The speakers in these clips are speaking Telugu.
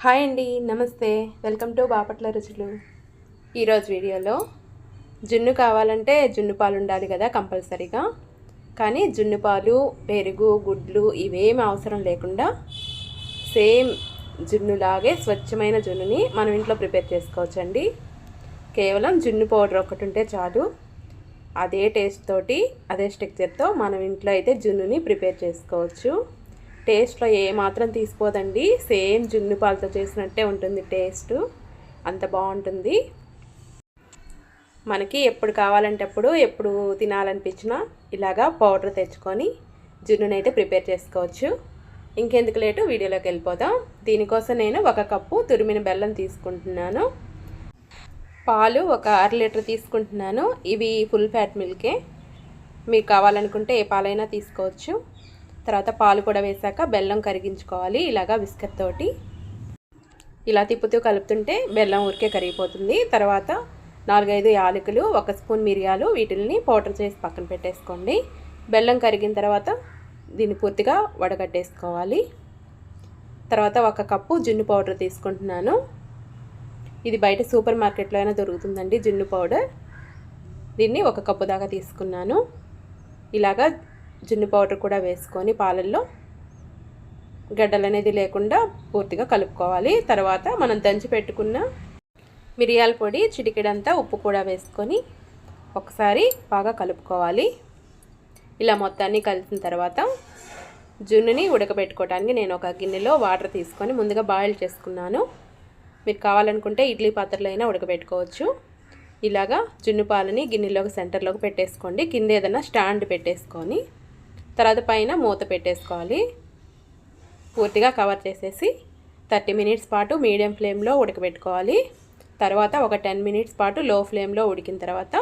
హాయ్ అండి నమస్తే. వెల్కమ్ టు బాపట్ల రుచులు. ఈరోజు వీడియోలో జున్ను కావాలంటే జున్ను పాలు ఉండాలి కదా కంపల్సరీగా. కానీ జున్ను పాలు పెరుగు గుడ్లు ఇవేమి అవసరం లేకుండా సేమ్ జున్నులాగే స్వచ్ఛమైన జున్నుని మనం ఇంట్లో ప్రిపేర్ చేసుకోవచ్చండి. కేవలం జున్ను పౌడర్ ఒకటి ఉంటే చాలు. అదే టేస్ట్ తోటి అదే స్ట్రక్చర్తో మనం ఇంట్లో అయితే జున్నుని ప్రిపేర్ చేసుకోవచ్చు. టేస్ట్లో ఏ మాత్రం తీసిపోదండి సేమ్ జున్ను పాలతో చేసినట్టే ఉంటుంది టేస్ట్. అంత బాగుంటుంది. మనకి ఎప్పుడు కావాలంటే అప్పుడు ఎప్పుడు తినాలనిపించినా ఇలాగా పౌడర్ తెచ్చుకొని జున్నునైతే ప్రిపేర్ చేసుకోవచ్చు. ఇంకెందుకు లేటు వీడియోలోకి వెళ్ళిపోదాం. దీనికోసం నేను ఒక కప్పు తురిమిన బెల్లం తీసుకుంటున్నాను. పాలు ఒక అర లీటర్ తీసుకుంటున్నాను. ఇవి ఫుల్ ఫ్యాట్ మిల్కే. మీకు కావాలనుకుంటే ఏ పాలైనా తీసుకోవచ్చు. తర్వాత పాలు కూడా వేసాక బెల్లం కరిగించుకోవాలి. ఇలాగా బిస్కెట్ తోటి ఇలా తిప్పుతూ కలుపుతుంటే బెల్లం ఊరికే కరిగిపోతుంది. తర్వాత నాలుగైదు యాలకులు ఒక స్పూన్ మిరియాలు వీటిని పౌడర్ చేసి పక్కన పెట్టేసుకోండి. బెల్లం కరిగిన తర్వాత దీన్ని పూర్తిగా వడగట్టేసుకోవాలి. తర్వాత ఒక కప్పు జున్ను పౌడర్ తీసుకుంటున్నాను. ఇది బయట సూపర్ మార్కెట్లో అయినా దొరుకుతుందండి జున్ను పౌడర్. దీన్ని ఒక కప్పు దాకా తీసుకున్నాను. ఇలాగా జున్ను పౌడర్ కూడా వేసుకొని పాలల్లో గడ్డలు అనేది లేకుండా పూర్తిగా కలుపుకోవాలి. తర్వాత మనం దంచి పెట్టుకున్న మిరియాల పొడి చిటికెడంతా ఉప్పు కూడా వేసుకొని ఒకసారి బాగా కలుపుకోవాలి. ఇలా మొత్తాన్ని కలిసిన తర్వాత జున్నుని ఉడకబెట్టుకోవడానికి నేను ఒక గిన్నెలో వాటర్ తీసుకొని ముందుగా బాయిల్ చేసుకున్నాను. మీరు కావాలనుకుంటే ఇడ్లీ పాత్రలో అయినా ఉడకబెట్టుకోవచ్చు. ఇలాగా జున్ను పాలని గిన్నెలోకి సెంటర్లోకి పెట్టేసుకోండి. కింద ఏదైనా స్టాండ్ పెట్టేసుకొని తర్వాత పైన మూత పెట్టేసుకోవాలి. పూర్తిగా కవర్ చేసేసి థర్టీ మినిట్స్ పాటు మీడియం ఫ్లేమ్లో ఉడకబెట్టుకోవాలి. తర్వాత ఒక టెన్ మినిట్స్ పాటు లో ఫ్లేమ్లో ఉడికిన తర్వాత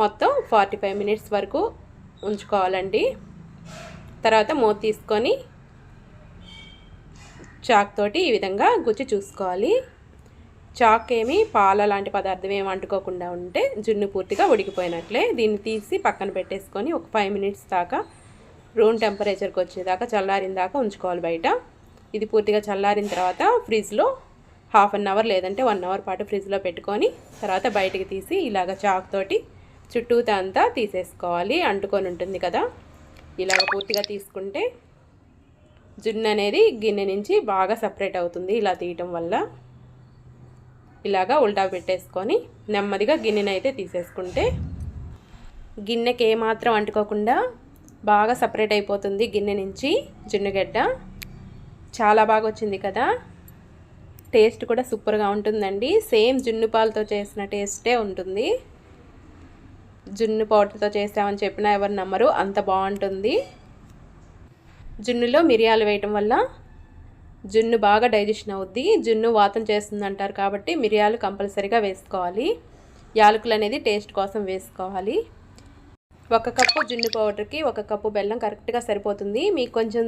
మొత్తం ఫార్టీ ఫైవ్ మినిట్స్ వరకు ఉంచుకోవాలండి. తర్వాత మూత తీసుకొని చాక్ తోటి ఈ విధంగా గుచ్చి చూసుకోవాలి. చాక్ ఏమి పాల లాంటి పదార్థం ఏమి అంటుకోకుండా ఉంటే జున్ను పూర్తిగా ఉడికిపోయినట్లే. దీన్ని తీసి పక్కన పెట్టేసుకొని ఒక ఫైవ్ మినిట్స్ దాకా రూమ్ టెంపరేచర్కి వచ్చేదాకా చల్లారిన దాకా ఉంచుకోవాలి బయట. ఇది పూర్తిగా చల్లారిన తర్వాత ఫ్రిడ్జ్లో హాఫ్ అన్ అవర్ లేదంటే వన్ అవర్ పాటు ఫ్రిడ్జ్లో పెట్టుకొని తర్వాత బయటికి తీసి ఇలాగ చాక్ తోటి చుట్టూతా అంతా తీసేసుకోవాలి. అంటుకొని ఉంటుంది కదా. ఇలాగ పూర్తిగా తీసుకుంటే జున్ను అనేది గిన్నె నుంచి బాగా సపరేట్ అవుతుంది ఇలా తీయటం వల్ల. ఇలాగా ఉల్టా పెట్టేసుకొని నెమ్మదిగా గిన్నెనైతే తీసేసుకుంటే గిన్నెకి ఏమాత్రం అంటుకోకుండా బాగా సపరేట్ అయిపోతుంది గిన్నె నుంచి జున్నుగడ్డ. చాలా బాగా వచ్చింది కదా. టేస్ట్ కూడా సూపర్గా ఉంటుందండి. సేమ్ జున్ను పాలతో చేసిన టేస్టే ఉంటుంది. జున్ను పౌడర్తో చేసామని చెప్పినా ఎవరు నమ్మరు. అంత బాగుంటుంది. జున్నులో మిరియాలు వేయటం వల్ల జున్ను బాగా డైజెషన్ అవుద్ది. జున్ను వాతం చేస్తుంది అంటారు కాబట్టి మిరియాలు కంపల్సరీగా వేసుకోవాలి. యాలకులు అనేది టేస్ట్ కోసం వేసుకోవాలి. ఒక కప్పు జున్ను పౌడర్కి ఒక కప్పు బెల్లం కరెక్ట్గా సరిపోతుంది. మీకు కొంచెం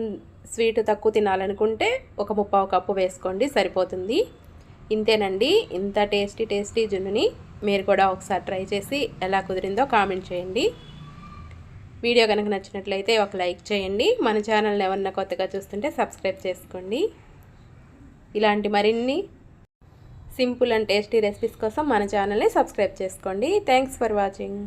స్వీట్ తక్కువ తినాలనుకుంటే ఒక ముప్పావు కప్పు వేసుకోండి సరిపోతుంది. ఇంతేనండి. ఇంత టేస్టీ టేస్టీ జున్నుని మీరు కూడా ఒకసారి ట్రై చేసి ఎలా కుదిరిందో కామెంట్ చేయండి. వీడియో కనుక నచ్చినట్లయితే ఒక లైక్ చేయండి. మన ఛానల్ని ఎవరన్నా కొత్తగా చూస్తుంటే సబ్స్క్రైబ్ చేసుకోండి. ఇలాంటి మరిన్ని సింపుల్ అండ్ టేస్టీ రెసిపీస్ కోసం మన ఛానల్ని సబ్స్క్రైబ్ చేసుకోండి. Thanks for watching